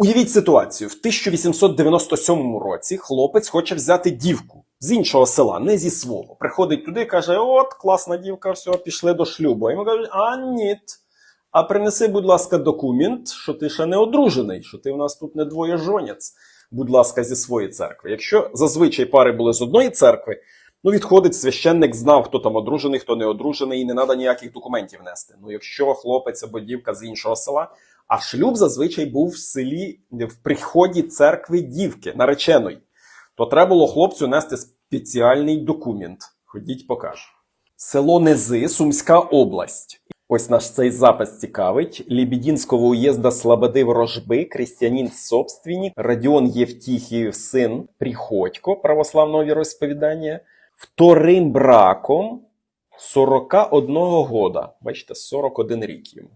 Уявіть ситуацію: в 1897 році хлопець хоче взяти дівку з іншого села, не зі свого. Приходить туди і каже: От, класна дівка, все, пішли до шлюбу. Йому кажуть, а ні. А принеси, будь ласка, документ, що ти ще не одружений, що ти в нас тут не двоєжонець, будь ласка, зі своєї церкви. Якщо зазвичай пари були з одної церкви, ну відходить священник, знав, хто там одружений, хто не одружений, і не треба ніяких документів нести. Ну, якщо хлопець або дівка з іншого села, а шлюб зазвичай був в селі в приході церкви дівки, нареченої, то треба було хлопцю нести спеціальний документ. Ходіть, покажу. Село Нези, Сумська область. Ось наш цей запис цікавить. Лебединського уїзда Слободи Ворожби, крестьянин собственник, Радіон Євтіхіїв син Приходько православного віросповідання, вторим браком 41 года. Бачите, 41 рік йому.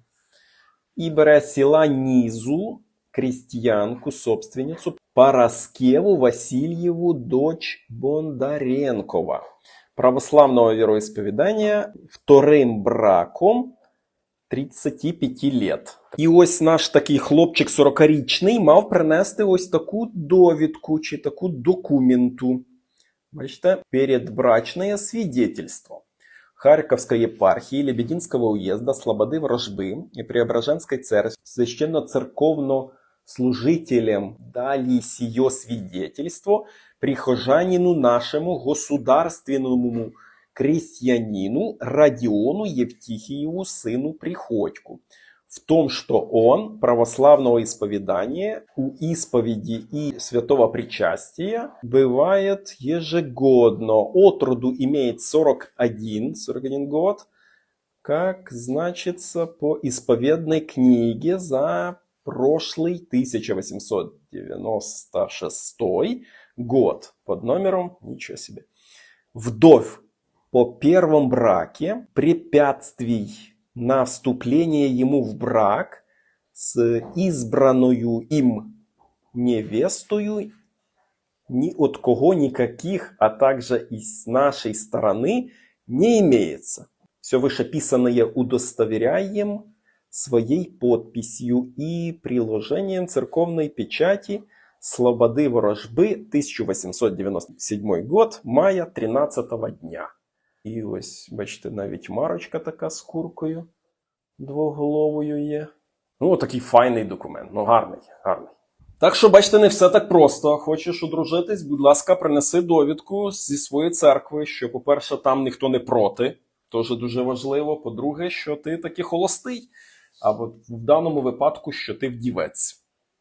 І бере села Нізу, крестьянку, собственницю, Параскеву Васильєву, дочь Бондаренкова православного віроісповідання вторим браком 35 лет. І ось наш такий хлопчик 40-річний мав принести ось таку довідку чи таку документу. Бачите, передбрачне свидетельство. Харьковской епархии Лебединского уезда Слободы Ворожбы и Преображенской церкви священно-церковно служителям дали сие свидетельство прихожанину нашему государственному крестьянину Родиону Евтихиеву сыну Приходьку в том, что он православного исповедания у исповеди и святого причастия бывает ежегодно. От роду имеет 41, 41 год, как значится по исповедной книге за прошлый 1896 год под номером, ничего себе, вдовь по первом браке препятствий на вступление ему в брак с избранную им невестою ни от кого никаких, а также и с нашей стороны не имеется. Все вышеписанное удостоверяем своей подписью и приложением церковной печати Слободы Ворожби 1897 год, мая 13 дня. І ось, бачите, навіть марочка така з куркою двоголовою є. Ну, такий файний документ. Ну, гарний, гарний. Так що, бачите, не все так просто. Хочеш одружитись, будь ласка, принеси довідку зі своєї церкви, що, по-перше, там ніхто не проти. Теж дуже важливо. По-друге, що ти таки холостий. Або в даному випадку, що ти вдівець.